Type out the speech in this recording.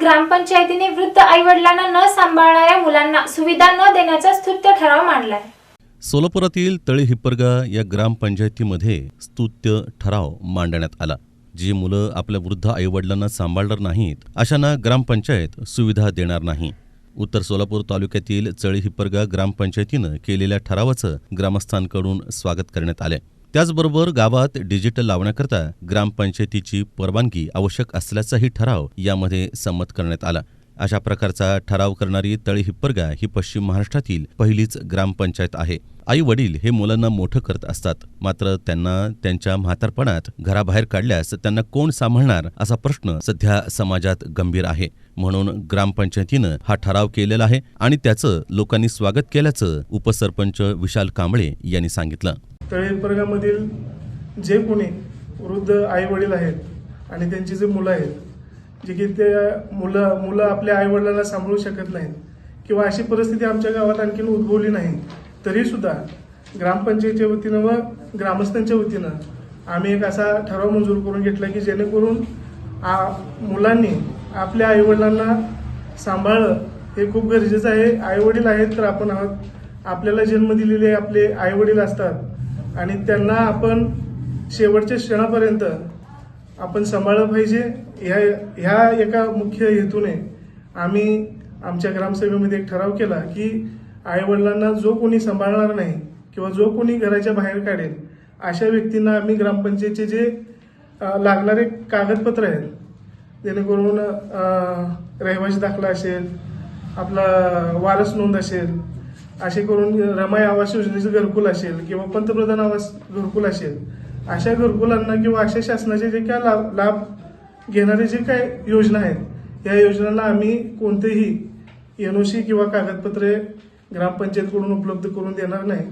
ग्रामपंचायतीने वृद्ध आईवडिलांना न सांभाळणाऱ्या मुलांना सुविधा न देण्याचा स्तुत्य ठराव मांडलाय. सोलापुरातील तळी हिप्परगा या ग्रामपंचायतीमध्ये स्तुत्य ठराव मांडण्यात आला. जी मुलं आपल्या वृद्ध आईवडिलांना सांभाळणार नाहीत अशांना ग्रामपंचायत सुविधा देणार नाही. उत्तर सोलापूर तालुक्यातील चळी हिप्परगा ग्रामपंचायतीनं केलेल्या ठरावाचं ग्रामस्थांकडून स्वागत करण्यात आले त्याचबरोबर गावात डिजिटल लावण्याकरता ग्रामपंचायतीची परवानगी आवश्यक असल्याचाही ठराव यामध्ये संमत करण्यात आला. अशा प्रकारचा ठराव करणारी तळी हिप्परगा ही पश्चिम महाराष्ट्रातील पहिलीच ग्रामपंचायत आहे. आई वडील हे मुलांना मोठं करत असतात. मात्र त्यांना त्यांच्या म्हातारपणात घराबाहेर काढल्यास त्यांना कोण सांभाळणार असा प्रश्न सध्या समाजात गंभीर आहे. म्हणून ग्रामपंचायतीनं हा ठराव केलेला आहे आणि त्याचं लोकांनी स्वागत केल्याचं उपसरपंच विशाल कांबळे यांनी सांगितलं. तळे प्रगामधील जे कोणी वृद्ध आईवडील आहेत आणि त्यांची जे मुलं आहेत जे की ते मुलं मुलं आपल्या आईवडिलांना सांभाळू शकत नाहीत किंवा अशी परिस्थिती आमच्या गावात आणखीन उद्भवली नाही तरीसुद्धा ग्रामपंचायतीच्या वतीनं व ग्रामस्थांच्या वतीनं आम्ही एक असा ठराव मंजूर करून घेतला की जेणेकरून आ- मुलांनी आपल्या आईवडिलांना सांभाळलं हे खूप गरजेचं आहे. आईवडील आहेत तर आपण आहोत. आपल्याला जन्म दिलेले आपले आईवडील असतात. आणि त्यांना आपण शेवटच्या क्षणापर्यंत आपण सांभाळलं पाहिजे. ह्या ह्या एका मुख्य हेतूने आम्ही आमच्या ग्रामसभेमध्ये एक ठराव केला की आईवडिलांना जो कोणी सांभाळणार नाही किंवा जो कोणी घराच्या बाहेर काढेल अशा व्यक्तींना आम्ही ग्रामपंचायतचे जे लागणारे कागदपत्र आहेत जेणेकरून रहिवासी दाखला असेल आपला वारस नोंद असेल असे करून रमाई आवास योजनेचं घरकुल असेल किंवा पंतप्रधान आवास घरकुल असेल अशा घरकुलांना किंवा अशा शासनाचे जे काय लाभ लाभ घेणारे जे काय योजना आहेत या योजनांना आम्ही कोणतेही एनओसी किंवा कागदपत्रे ग्रामपंचायतकडून उपलब्ध करून देणार नाही.